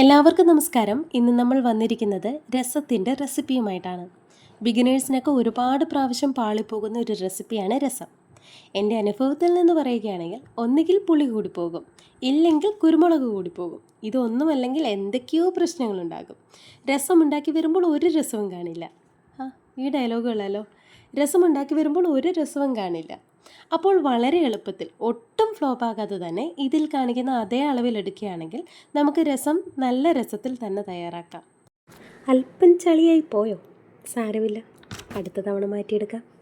എല്ലാവർക്കും നമസ്കാരം. ഇന്ന് നമ്മൾ വന്നിരിക്കുന്നത് രസത്തിന്റെ റെസിപ്പിയുമായിട്ടാണ്. ബിഗിനേഴ്സിനൊക്കെ ഒരുപാട് പ്രാവശ്യം പാളിപ്പോകുന്ന ഒരു റെസിപ്പിയാണ് രസം. എന്റെ അനുഭവത്തിൽ നിന്ന് പറയുകയാണെങ്കിൽ ഒന്നുകിൽ പുളി കൂടി പോകും ഇല്ലെങ്കിൽ കുരുമുളക് കൂടി കൂടിപ്പോകും. ഇതൊന്നുമല്ലെങ്കിൽ എന്തൊക്കെയോ പ്രശ്നങ്ങളുണ്ടാകും. രസം ഉണ്ടാക്കി വരുമ്പോൾ ഒരു രസവും കാണില്ല. ആ ഈ ഡയലോഗുകളല്ലോ രസം ഉണ്ടാക്കി വരുമ്പോൾ ഒരു രസവും കാണില്ല. അപ്പോൾ വളരെ എളുപ്പത്തിൽ ഒട്ടും ഫ്ലോപ്പ് ആകാതെ തന്നെ ഇതിൽ കാണിക്കുന്ന അതേ അളവിൽ എടുക്കുകയാണെങ്കിൽ നമുക്ക് രസം നല്ല രസത്തിൽ തന്നെ തയ്യാറാക്കാം. അല്പം ചളിയായി പോയോ? സാരമില്ല. അടുത്ത തവണ മാറ്റിയെടുക്കാം.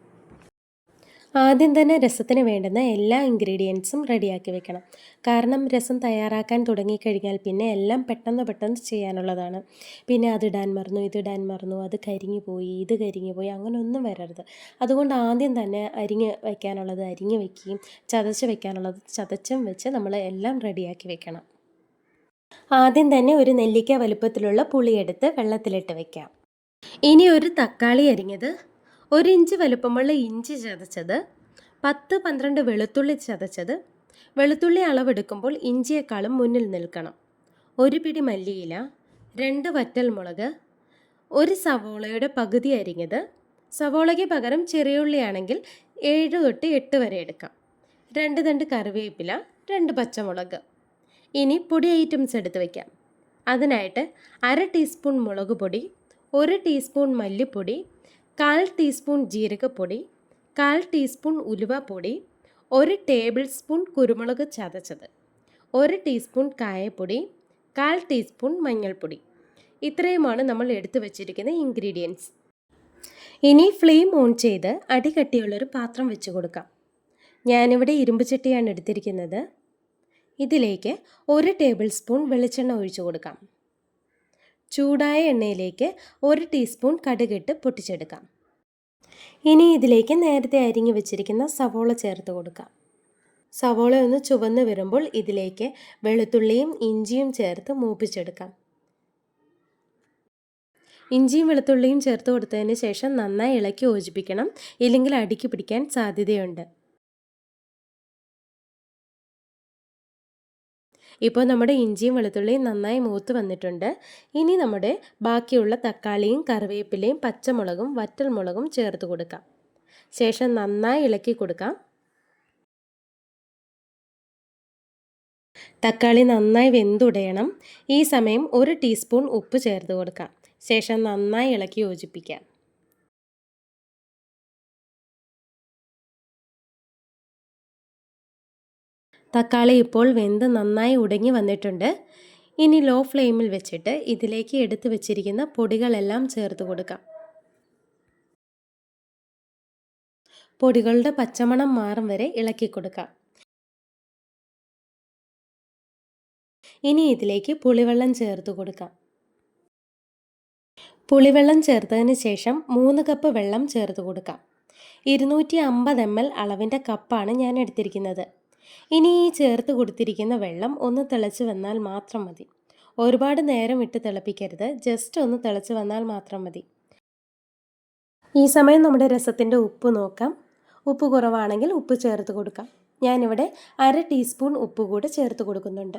ആദ്യം തന്നെ രസത്തിന് വേണ്ടുന്ന എല്ലാ ഇൻഗ്രീഡിയൻസും റെഡിയാക്കി വെക്കണം. കാരണം രസം തയ്യാറാക്കാൻ തുടങ്ങിക്കഴിഞ്ഞാൽ പിന്നെ എല്ലാം പെട്ടെന്ന് പെട്ടെന്ന് ചെയ്യാനുള്ളതാണ്. പിന്നെ അതിടാൻ മറന്നു ഇതിടാൻ മറന്നു അത് കരിഞ്ഞു പോയി ഇത് കരിഞ്ഞു പോയി അങ്ങനെ ഒന്നും വരരുത്. അതുകൊണ്ട് ആദ്യം തന്നെ അരിഞ്ഞ് വയ്ക്കാനുള്ളത് അരിഞ്ഞ് വെക്കുകയും ചതച്ച് വെക്കാനുള്ളത് ചതച്ചും വെച്ച് നമ്മൾ എല്ലാം റെഡിയാക്കി വെക്കണം. ആദ്യം തന്നെ ഒരു നെല്ലിക്ക വലുപ്പത്തിലുള്ള പുളിയെടുത്ത് വെള്ളത്തിലിട്ട് വെക്കാം. ഇനി ഒരു തക്കാളി അരിഞ്ഞത് ഒരു ഇഞ്ച് വലുപ്പമുള്ള ഇഞ്ചി ചതച്ചത് പത്ത് പന്ത്രണ്ട് വെളുത്തുള്ളി ചതച്ചത്. വെളുത്തുള്ളി അളവെടുക്കുമ്പോൾ ഇഞ്ചിയേക്കാളും മുന്നിൽ നിൽക്കണം. ഒരു പിടി മല്ലിയില രണ്ട് വറ്റൽ മുളക് ഒരു സവോളയുടെ പകുതി അരിഞ്ഞത്. സവോളയ്ക്ക് പകരം ചെറിയുള്ളിയാണെങ്കിൽ ഏഴ് തൊട്ട് എട്ട് വരെ എടുക്കാം. രണ്ട് തണ്ട് കറിവേപ്പില രണ്ട് പച്ചമുളക്. ഇനി പൊടി ഐറ്റംസ് എടുത്ത് വയ്ക്കാം അതിനായിട്ട് അര ടീസ്പൂൺ മുളക് പൊടി ഒരു ടീസ്പൂൺ മല്ലിപ്പൊടി കാൽ ടീസ്പൂൺ ജീരകപ്പൊടി കാൽ ടീസ്പൂൺ ഉലുവപ്പൊടി ഒരു ടേബിൾ സ്പൂൺ കുരുമുളക് ചതച്ചത് ഒരു ടീസ്പൂൺ കായപ്പൊടി കാൽ ടീസ്പൂൺ മഞ്ഞൾപ്പൊടി. ഇത്രയുമാണ് നമ്മൾ എടുത്തു വച്ചിരിക്കുന്ന ഇൻഗ്രീഡിയൻസ്. ഇനി ഫ്ലെയിം ഓൺ ചെയ്ത് അടികട്ടിയുള്ളൊരു പാത്രം വെച്ച് കൊടുക്കാം. ഞാനിവിടെ ഇരുമ്പ് ചട്ടിയാണ് എടുത്തിരിക്കുന്നത്. ഇതിലേക്ക് ഒരു ടേബിൾ സ്പൂൺ വെളിച്ചെണ്ണ ഒഴിച്ചു കൊടുക്കാം. ചൂടായ എണ്ണയിലേക്ക് ഒരു ടീസ്പൂൺ കടുകിട്ട് പൊട്ടിച്ചെടുക്കാം. ഇനി ഇതിലേക്ക് നേരത്തെ അരിഞ്ഞു വെച്ചിരിക്കുന്ന സവോള ചേർത്ത് കൊടുക്കാം. സവോള ഒന്ന് ചുവന്ന് വരുമ്പോൾ ഇതിലേക്ക് വെളുത്തുള്ളിയും ഇഞ്ചിയും ചേർത്ത് മൂപ്പിച്ചെടുക്കാം. ഇഞ്ചിയും വെളുത്തുള്ളിയും ചേർത്ത് കൊടുത്തതിന് ശേഷം നന്നായി ഇളക്കി യോജിപ്പിക്കണം. ഇല്ലെങ്കിൽ അടുക്കി പിടിക്കാൻ സാധ്യതയുണ്ട്. ഇപ്പോൾ നമ്മുടെ ഇഞ്ചിയും വെളുത്തുള്ളിയും നന്നായി മൂത്ത് വന്നിട്ടുണ്ട്. ഇനി നമ്മുടെ ബാക്കിയുള്ള തക്കാളിയും കറിവേപ്പിലയും പച്ചമുളകും വറ്റൽമുളകും ചേർത്ത് കൊടുക്കാം. ശേഷം നന്നായി ഇളക്കി കൊടുക്കാം. തക്കാളി നന്നായി വെന്തുടയണം. ഈ സമയം ഒരു ടീസ്പൂൺ ഉപ്പ് ചേർത്ത് കൊടുക്കാം. ശേഷം നന്നായി ഇളക്കി യോജിപ്പിക്കാം. തക്കാളി ഇപ്പോൾ വെന്ത് നന്നായി ഉടങ്ങി വന്നിട്ടുണ്ട്. ഇനി ലോ ഫ്ലെയിമിൽ വെച്ചിട്ട് ഇതിലേക്ക് എടുത്തു വെച്ചിരിക്കുന്ന പൊടികളെല്ലാം ചേർത്ത് കൊടുക്കാം. പൊടികളുടെ പച്ചമണം മാറും വരെ ഇളക്കി കൊടുക്കാം. ഇനി ഇതിലേക്ക് പുളിവെള്ളം ചേർത്ത് കൊടുക്കാം. പുളിവെള്ളം ചേർത്തതിന് ശേഷം മൂന്ന് കപ്പ് വെള്ളം ചേർത്ത് കൊടുക്കാം. ഇരുന്നൂറ്റി അമ്പത് എം എൽ അളവിന്റെ കപ്പാണ് ഞാൻ എടുത്തിരിക്കുന്നത്. ഇനി ഈ ചേർത്ത് കൊടുത്തിരിക്കുന്ന വെള്ളം ഒന്ന് തിളച്ച് വന്നാൽ മാത്രം മതി. ഒരുപാട് നേരം ഇട്ട് തിളപ്പിക്കരുത്. ജസ്റ്റ് ഒന്ന് തിളച്ച് വന്നാൽ മാത്രം മതി. ഈ സമയം നമ്മുടെ രസത്തിന്റെ ഉപ്പ് നോക്കാം. ഉപ്പ് കുറവാണെങ്കിൽ ഉപ്പ് ചേർത്ത് കൊടുക്കാം. ഞാനിവിടെ അര ടീസ്പൂൺ ഉപ്പ് കൂടെ ചേർത്ത് കൊടുക്കുന്നുണ്ട്.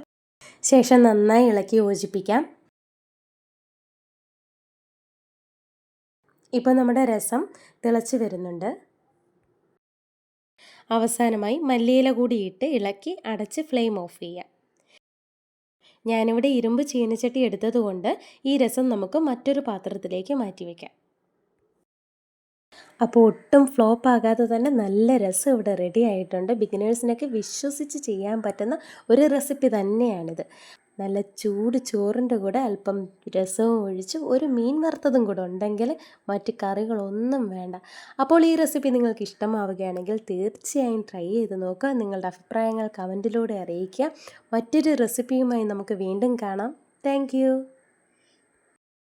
ശേഷം നന്നായി ഇളക്കി യോജിപ്പിക്കാം. ഇപ്പോൾ നമ്മുടെ രസം തിളച്ച് വരുന്നുണ്ട്. അവസാനമായി മല്ലിയില കൂടി ഇട്ട് ഇളക്കി അടച്ച് ഫ്ലെയിം ഓഫ് ചെയ്യാം. ഞാനിവിടെ ഇരുമ്പ് ചീനച്ചട്ടി എടുത്തതുകൊണ്ട് ഈ രസം നമുക്ക് മറ്റൊരു പാത്രത്തിലേക്ക് മാറ്റി വയ്ക്കാം അപ്പോൾ ഒട്ടും ഫ്ലോപ്പ് ആകാതെ തന്നെ നല്ല രസം ഇവിടെ റെഡി ആയിട്ടുണ്ട്. ബിഗിനേഴ്സിനൊക്കെ വിശ്വസിച്ച് ചെയ്യാൻ പറ്റുന്ന ഒരു റെസിപ്പി തന്നെയാണിത്. നല്ല ചൂട് ചോറിന്റെ കൂടെ അല്പം രസവും ഒഴിച്ച് ഒരു മീൻ വറുത്തതും കൂടെ ഉണ്ടെങ്കിൽ മറ്റ് കറികളൊന്നും വേണ്ട. അപ്പോൾ ഈ റെസിപ്പി നിങ്ങൾക്ക് ഇഷ്ടമാവുകയാണെങ്കിൽ തീർച്ചയായും ട്രൈ ചെയ്ത് നോക്കുക. നിങ്ങളുടെ അഭിപ്രായങ്ങൾ കമന്റിലൂടെ അറിയിക്കുക. മറ്റൊരു റെസിപ്പിയുമായി നമുക്ക് വീണ്ടും കാണാം. താങ്ക്